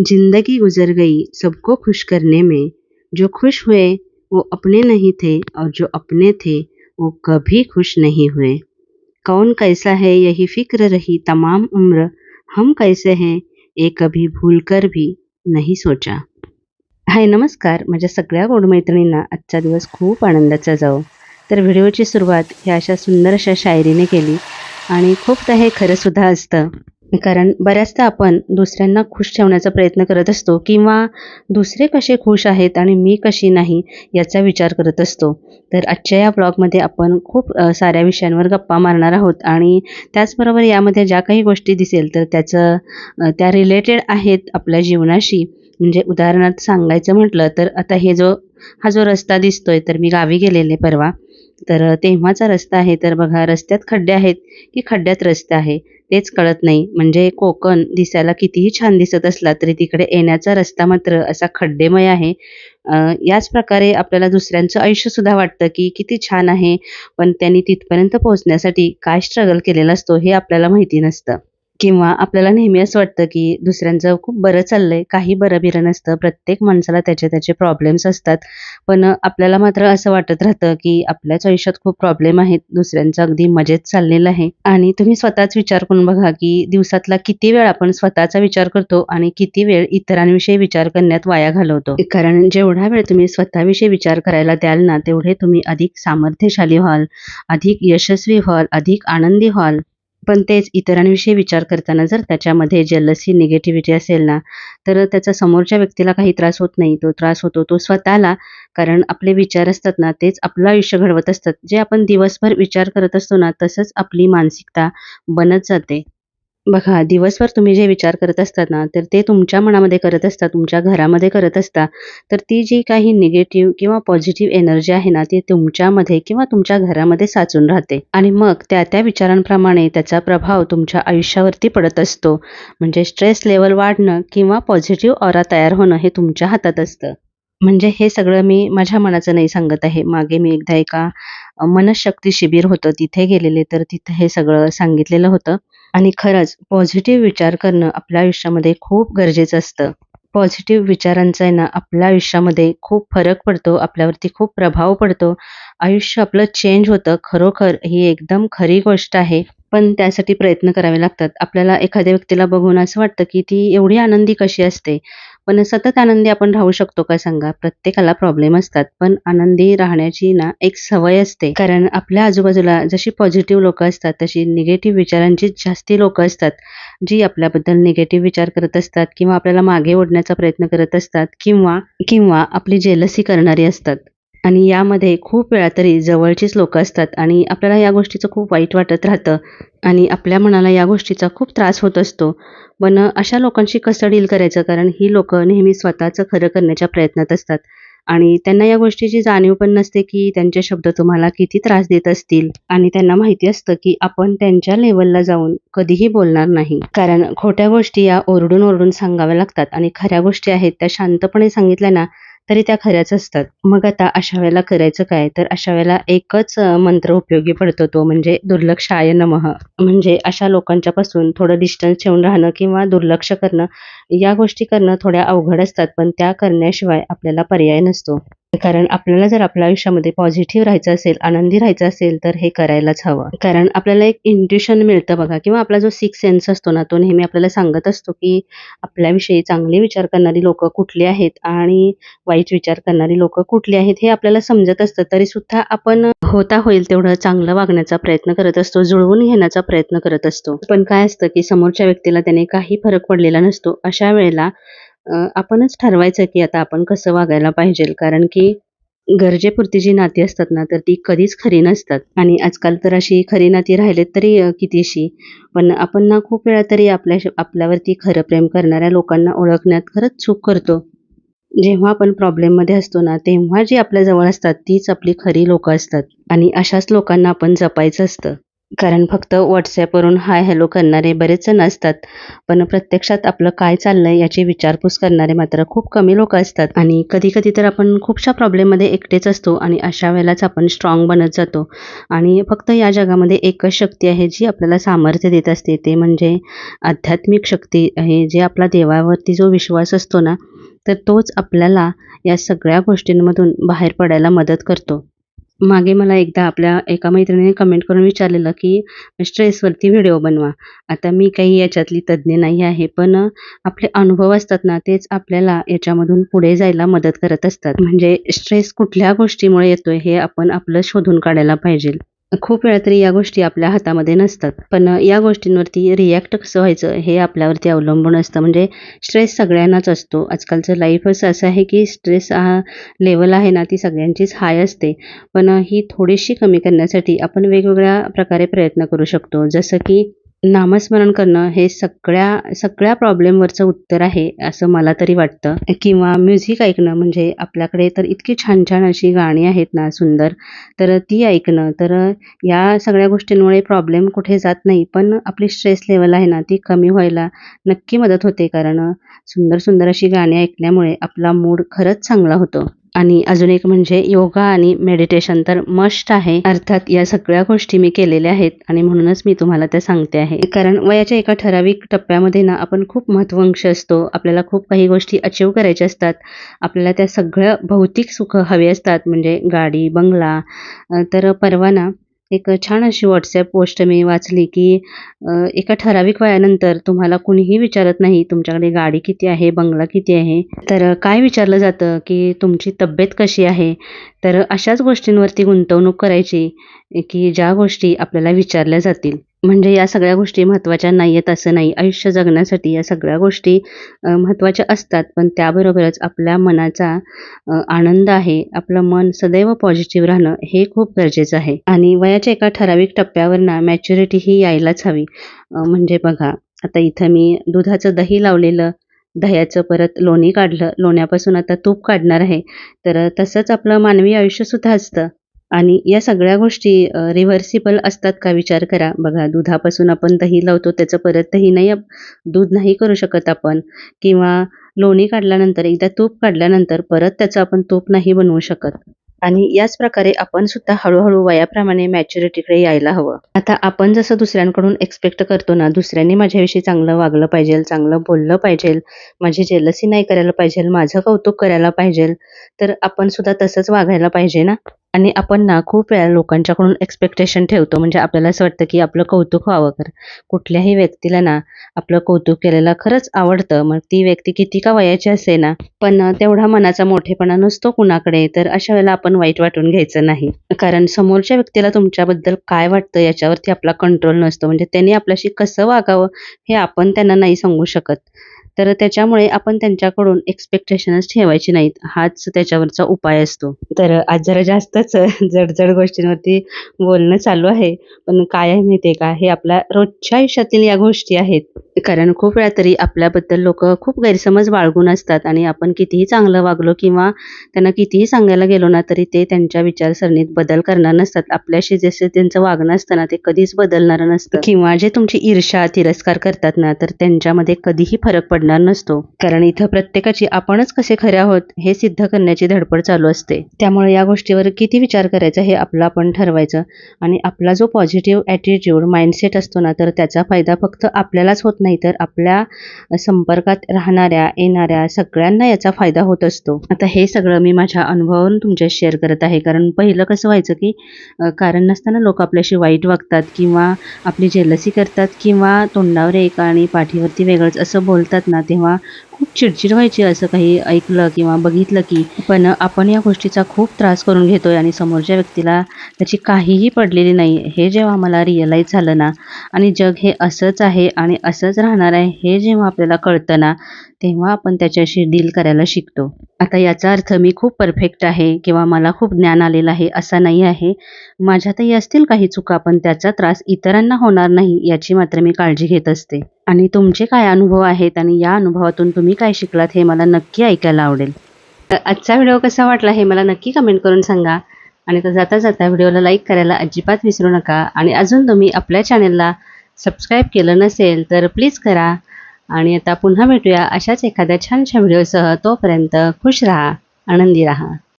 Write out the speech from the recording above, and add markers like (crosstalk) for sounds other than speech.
जिंदगी गुजर गई सबको खुश करने में। जो खुश हुए वो अपने नहीं थे और जो अपने थे वो कभी खुश नहीं हुए। कौन कैसा है यही फिक्र रही तमाम उम्र। हम कैसे हैं ये कभी भूलकर भी नाही सोचा। हाय नमस्कार। माझ्या सगळ्या गोड मैत्रिणींना आजचा दिवस खूप आनंदाचा जाओ तर व्हिडिओची सुरुवात ह्या अशा सुंदर अशा शायरीने केली. आणि खूपदा हे खरंसुद्धा असतं. कारण बऱ्याचदा आपण दुसऱ्यांना खुश ठेवण्याचा प्रयत्न करत असतो किंवा दुसरे कसे खुश आहेत आणि मी कशी नाही याचा विचार करत असतो. तर आजच्या या ब्लॉगमध्ये आपण खूप साऱ्या विषयांवर गप्पा मारणार आहोत आणि त्याचबरोबर यामध्ये ज्या काही गोष्टी दिसेल तर त्याचं त्या रिलेटेड आहेत आपल्या जीवनाशी. म्हणजे उदाहरणार्थ सांगायचं म्हटलं तर आता हे जो हा जो रस्ता दिसतोय तर मी गावी गेलेले परवा. तर तेव्हाचा रस्ता आहे. तर बघा रस्त्यात खड्डे आहेत की खड्ड्यात रस्ता आहे? तेच कळत नाही. म्हणजे कोकण दिसायला कितीही छान दिसत असला तरी तिकडे येण्याचा रस्ता मात्र असा खड्डेमय आहे. याच प्रकारे आपल्याला दुसऱ्यांचं आयुष्यसुद्धा वाटतं की किती छान आहे. पण त्यांनी तिथपर्यंत पोहोचण्यासाठी काय स्ट्रगल केलेला असतो हे आपल्याला माहिती नसतं. किंवा आपल्याला नेहमी असं वाटतं की दुसऱ्यांचं खूप बरं चाललंय काही बरं बिरं नसतं प्रत्येक माणसाला त्याचे त्याचे प्रॉब्लेम्स असतात. पण आपल्याला मात्र असं वाटत राहतं की आपल्याच आयुष्यात खूप प्रॉब्लेम आहेत दुसऱ्यांचं अगदी मजेत चाललेलं आहे. आणि तुम्ही स्वतःच विचार करून बघा की दिवसातला किती वेळ आपण स्वतःचा विचार करतो आणि किती वेळ इतरांविषयी विचार करण्यात वाया घालवतो. कारण जेवढा वेळ तुम्ही स्वतःविषयी विचार करायला द्याल ना तेवढे तुम्ही अधिक सामर्थ्यशाली व्हाल अधिक यशस्वी व्हाल अधिक आनंदी व्हाल. पण तेच इतरांविषयी विचार करताना जर त्याच्यामध्ये जलसी निगेटिव्हिटी असेल ना तर त्याचा समोरच्या व्यक्तीला काही त्रास होत नाही. तो त्रास होतो तो स्वतःला कारण आपले विचार असतात ना तेच आपलं आयुष्य घडवत असतात. जे आपण दिवसभर विचार करत असतो ना तसंच आपली मानसिकता बनत जाते. बघा दिवसभर तुम्ही जे विचार करत असतात ना तर ते तुमच्या मनामध्ये करत असता तुमच्या घरामध्ये करत असता तर ती जी काही निगेटिव्ह किंवा पॉझिटिव्ह एनर्जी आहे ना ती तुमच्यामध्ये किंवा तुमच्या घरामध्ये साचून राहते. आणि मग त्या त्या विचारांप्रमाणे त्याचा प्रभाव तुमच्या आयुष्यावरती पडत असतो. म्हणजे स्ट्रेस लेवल वाढणं किंवा पॉझिटिव्ह ऑरा तयार होणं हे तुमच्या हातात असतं. म्हणजे हे सगळं मी माझ्या मनाचं नाही सांगत आहे. मागे मी एकदा एका मनशक्ती शिबिर होतं तिथे गेलेले तर तिथे हे सगळं सांगितलेलं होतं. आणि खरंच पॉझिटिव्ह विचार करणं आपल्या आयुष्यामध्ये खूप गरजेचं असतं. पॉझिटिव्ह विचारांचा आहे ना आपल्या आयुष्यामध्ये खूप फरक पडतो आपल्यावरती खूप प्रभाव पडतो. आयुष्य आपलं चेंज होतं खरोखर ही एकदम खरी गोष्ट आहे. पण त्यासाठी प्रयत्न करावे लागतात. आपल्याला एखाद्या व्यक्तीला बघून असं वाटतं की ती एवढी आनंदी कशी असते? पण सतत आनंदी आपण राहू शकतो का सांगा? प्रत्येकाला प्रॉब्लेम असतात पण आनंदी राहण्याची ना एक सवय असते. कारण आपल्या आजूबाजूला जशी पॉझिटिव्ह लोक असतात तशी निगेटिव्ह विचारांची जास्ती लोक असतात जी आपल्याबद्दल निगेटिव्ह विचार करत असतात किंवा आपल्याला मागे ओढण्याचा प्रयत्न करत असतात किंवा किंवा आपली जेलसी करणारी असतात. आणि यामध्ये खूप वेळा तरी जवळचीच लोक असतात आणि आपल्याला या गोष्टीचं खूप वाईट वाटत राहतं आणि आपल्या मनाला या गोष्टीचा खूप त्रास होत असतो. पण अशा लोकांशी कसं डील करायचं? कारण ही लोक नेहमी स्वतःचं खरं करण्याच्या प्रयत्नात असतात आणि त्यांना या गोष्टीची जाणीव पण नसते की त्यांचे शब्द तुम्हाला किती त्रास देत असतील आणि त्यांना माहिती असतं की आपण त्यांच्या लेवलला जाऊन कधीही बोलणार नाही. कारण खोट्या गोष्टी या ओरडून ओरडून सांगाव्या लागतात आणि खऱ्या गोष्टी आहेत त्या शांतपणे सांगितल्या ना तरी त्या खऱ्याच असतात. मग आता अशा वेळेला करायचं काय? तर अशा वेळेला एकच मंत्र उपयोगी पडतो तो म्हणजे दुर्लक्षाय नमः. म्हणजे अशा लोकांच्या पासून थोडं डिस्टन्स ठेवून राहणं किंवा दुर्लक्ष करणं या गोष्टी करणं थोड्या अवघड असतात पण त्या करण्याशिवाय आपल्याला पर्याय नसतो. कारण आपल्याला जर आपल्या आयुष्यामध्ये पॉझिटिव्ह राहायचं असेल आनंदी राहायचं असेल तर हे करायलाच हवं. कारण आपल्याला एक इंट्युशन मिळतं बघा किंवा आपला जो सिक्स सेन्स असतो ना तो नेहमी आपल्याला सांगत असतो की आपल्याविषयी चांगले विचार करणारी लोक कुठली आहेत आणि वाईट विचार करणारी लोक कुठली आहेत हे आपल्याला समजत असतं. तरी सुद्धा आपण होता होईल तेवढं चांगलं वागण्याचा प्रयत्न करत असतो जुळवून घेण्याचा प्रयत्न करत असतो. पण काय असतं की समोरच्या व्यक्तीला त्याने काही फरक पडलेला नसतो अशा वेळेला आपणच ठरवायचं की आता आपण कसं वागायला पाहिजे. कारण की गरजेपुरती जी नाती असतात ना तर ती कधीच खरी नसतात. आणि आजकाल तर अशी खरी नाती राहिलेत तरी कितीशी? पण आपण ना खूप वेळा तरी आपल्या आपल्यावरती खरं प्रेम करणाऱ्या लोकांना ओळखण्यात खरंच चूक करतो. जेव्हा आपण प्रॉब्लेममध्ये असतो ना तेव्हा जी आपल्या जवळ असतात तीच आपली खरी लोक असतात. आणि अशाच लोकांना आपण जपायचं असतं. कारण फक्त व्हॉट्सॲपवरून हाय हॅलो करणारे बरेच जण असतात. पण प्रत्यक्षात आपलं काय चाललंय याची विचारपूस करणारे मात्र खूप कमी लोक असतात. आणि कधी कधी तर आपण खूपशा प्रॉब्लेममध्ये एकटेच असतो आणि अशा वेळेलाच आपण स्ट्रॉंग बनत जातो. आणि फक्त या जगामध्ये एकच शक्ती आहे जी आपल्याला सामर्थ्य देत असते ते म्हणजे आध्यात्मिक शक्ती आहे जे आपला देवावरती जो विश्वास असतो ना तर तोच आपल्याला या सगळ्या गोष्टींमधून बाहेर पडायला मदत करतो. मागे मला एकदा आपल्या एका मैत्रिणीने कमेंट करून विचारलेलं की स्ट्रेसवरती व्हिडिओ बनवा. आता मी काही याच्यातली तज्ज्ञ नाही आहे पण आपले अनुभव असतात ना तेच आपल्याला याच्यामधून पुढे जायला मदत करत असतात. म्हणजे स्ट्रेस कुठल्या गोष्टीमुळे येतोय हे आपण आपलं शोधून काढायला पाहिजे. खूप वेळा तरी या गोष्टी आपल्या हातामध्ये नसतात. पण या गोष्टींवरती रिॲक्ट कसं व्हायचं हे आपल्यावरती अवलंबून असतं. म्हणजे स्ट्रेस सगळ्यांनाच असतो. आजकालचं लाईफच असं आहे की स्ट्रेस हा लेवल आहे ना ती सगळ्यांचीच हाय असते. पण ही थोडीशी कमी करण्यासाठी आपण वेगवेगळ्या प्रकारे प्रयत्न करू शकतो. जसं की नामस्मरण करणं हे सगळ्या सगळ्या प्रॉब्लेमवरचं उत्तर आहे असं मला तरी वाटतं. किंवा म्युझिक ऐकणं म्हणजे आपल्याकडे तर इतकी छान छान अशी गाणी आहेत ना सुंदर. तर ती ऐकणं तर या सगळ्या गोष्टींमुळे प्रॉब्लेम कुठे जात नाही. पण आपली स्ट्रेस लेवल आहे ना ती कमी व्हायला नक्की मदत होते. कारण सुंदर सुंदर अशी गाणी ऐकल्यामुळे आपला मूड खरंच चांगला होतो. आणि अजून एक म्हणजे योगा आणि मेडिटेशन तर मस्ट आहे. अर्थात या सगळ्या गोष्टी मी केलेल्या आहेत आणि म्हणूनच मी तुम्हाला त्या सांगते आहे. कारण वयाच्या एका ठराविक टप्प्यामध्ये ना आपण खूप महत्वांश असतो. आपल्याला खूप काही गोष्टी अचीव करायच्या असतात. आपल्याला त्या सगळ्या भौतिक सुख हवे असतात. म्हणजे गाडी बंगला तर परवा ना एक छान अशी व्हॉट्सॲप पोस्ट मी वाचली की एका ठराविक वयानंतर तुम्हाला कुणीही विचारत नाही तुमच्याकडे गाडी किती आहे बंगला किती आहे तर काय विचारलं जातं की तुमची तब्येत कशी आहे? तर अशाच गोष्टींवरती गुंतवणूक करायची की ज्या गोष्टी आपल्याला विचारल्या जातील. म्हणजे या सगळ्या गोष्टी महत्त्वाच्या नाही आहेत असं नाही. आयुष्य जगण्यासाठी या सगळ्या गोष्टी महत्त्वाच्या असतात पण त्याबरोबरच आपल्या मनाचा आनंद आहे आपलं मन सदैव पॉझिटिव्ह राहणं हे खूप गरजेचं आहे. आणि वयाच्या एका ठराविक टप्प्यावर ना मॅच्युरिटी ही यायलाच हवी. म्हणजे बघा आता इथं मी दुधाचं दही लावलेलं दह्याचं परत लोणी काढलं लोण्यापासून आता तूप काढणार आहे. तर तसंच आपलं मानवी आयुष्यसुद्धा असतं. आणि या सगळ्या गोष्टी रिव्हर्सिबल असतात का विचार करा. बघा दुधापासून आपण दही लावतो त्याचं परत दही नाही दूध नाही करू शकत आपण. किंवा लोणी काढल्यानंतर एकदा तूप काढल्यानंतर परत त्याचं आपण तूप नाही बनवू शकत. आणि याच प्रकारे आपण सुद्धा हळूहळू वयाप्रमाणे मॅच्युरिटीकडे यायला हवं. आता आपण जसं दुसऱ्यांकडून एक्सपेक्ट करतो ना दुसऱ्यांनी माझ्याविषयी चांगलं वागलं पाहिजे चांगलं बोललं पाहिजे माझी जेलसी नाही करायला पाहिजे माझं कौतुक करायला पाहिजे तर आपण सुद्धा तसंच वागायला पाहिजे ना? आणि आपण ना खूप वेळा लोकांच्याकडून एक्सपेक्टेशन ठेवतो. म्हणजे आपल्याला असं वाटतं की आपलं कौतुक व्हावं कर कुठल्याही व्यक्तीला ना आपलं कौतुक केलेलं खरंच आवडतं. मग ती व्यक्ती किती का वयाची असे ना पण तेवढा मनाचा मोठेपणा नसतो कुणाकडे तर अशा वेळेला आपण वाईट वाटून घ्यायचं नाही. कारण समोरच्या व्यक्तीला तुमच्याबद्दल काय वाटतं याच्यावरती आपला कंट्रोल नसतो. म्हणजे त्यांनी आपल्याशी कसं वागावं हे आपण त्यांना नाही सांगू शकत. तर त्याच्यामुळे आपण त्यांच्याकडून एक्सपेक्टेशनच ठेवायची नाहीत. हाच त्याच्यावरचा उपाय असतो. तर आज जरा जास्तच (laughs) जड गोष्टींवरती बोलणं चालू आहे. पण काय आहे माहिती आहे का? हे आपल्या रोजच्या आयुष्यातील या गोष्टी आहेत. कारण खूप वेळा तरी आपल्याबद्दल लोक खूप गैरसमज बाळगून असतात आणि आपण कितीही चांगलं वागलो किंवा त्यांना कितीही सांगायला गेलो ना तरी ते त्यांच्या विचारसरणीत बदल करणार नसतात. आपल्याशी जसे त्यांचं वागणं असतं ना ते कधीच बदलणार नसतं. किंवा जे तुमची ईर्षा तिरस्कार करतात ना तर त्यांच्यामध्ये कधीही फरक पडणार पडणार नसतो. कारण इथं प्रत्येकाची आपणच कसे खरे आहोत हे सिद्ध करण्याची धडपड चालू असते. त्यामुळे या गोष्टीवर किती विचार करायचा हे आपलं आपण ठरवायचं. आणि आपला जो पॉझिटिव्ह ॲटिट्यूड माइंडसेट असतो ना तर त्याचा फायदा फक्त आपल्यालाच होत नाही तर आपल्या संपर्कात राहणाऱ्या येणाऱ्या सगळ्यांना याचा फायदा होत असतो. आता हे सगळं मी माझ्या अनुभवावरून तुमच्या शेअर करत आहे. कारण पहिलं कसं व्हायचं की कारण नसताना लोक आपल्याशी वाईट वागतात किंवा आपली जेलसी करतात किंवा तोंडावर एक आणि पाठीवरती वेगळंच असं बोलतात ना तेव्हा खूप चिडचिड व्हायची असं काही ऐकलं किंवा बघितलं की पण आपण या गोष्टीचा खूप त्रास करून घेतोय आणि समोरच्या व्यक्तीला त्याची काहीही पडलेली नाही हे जेव्हा मला रिअलाईज झालं ना आणि जग हे असंच आहे आणि असंच राहणार आहे हे जेव्हा आपल्याला कळतं ना तेव्हा आपण त्याच्याशी डील करायला शिकतो. आता याचा अर्थ मी खूप परफेक्ट आहे किंवा मला खूप ज्ञान आलेलं आहे असा नाही आहे. माझ्यातही असतील काही चुका पण त्याचा त्रास इतरांना होणार नाही याची मात्र मी काळजी घेत असते. आणि तुमचे काय अनुभव आहेत आणि या अनुभवातून तुम्ही काय शिकलात हे मला नक्की ऐकायला आवडेल. आजचा व्हिडिओ कसा वाटला हे मला नक्की कमेंट करून सांगा. आणि तर जाता जाता व्हिडिओला लाईक करायला अजिबात विसरू नका. आणि अजून तुम्ही आपल्या चॅनलला सबस्क्राईब केलं नसेल तर प्लीज करा. आणि आता पुन्हा भेटूया अशाच एखाद्या छानशा व्हिडिओसह. तोपर्यंत खुश राहा आनंदी राहा.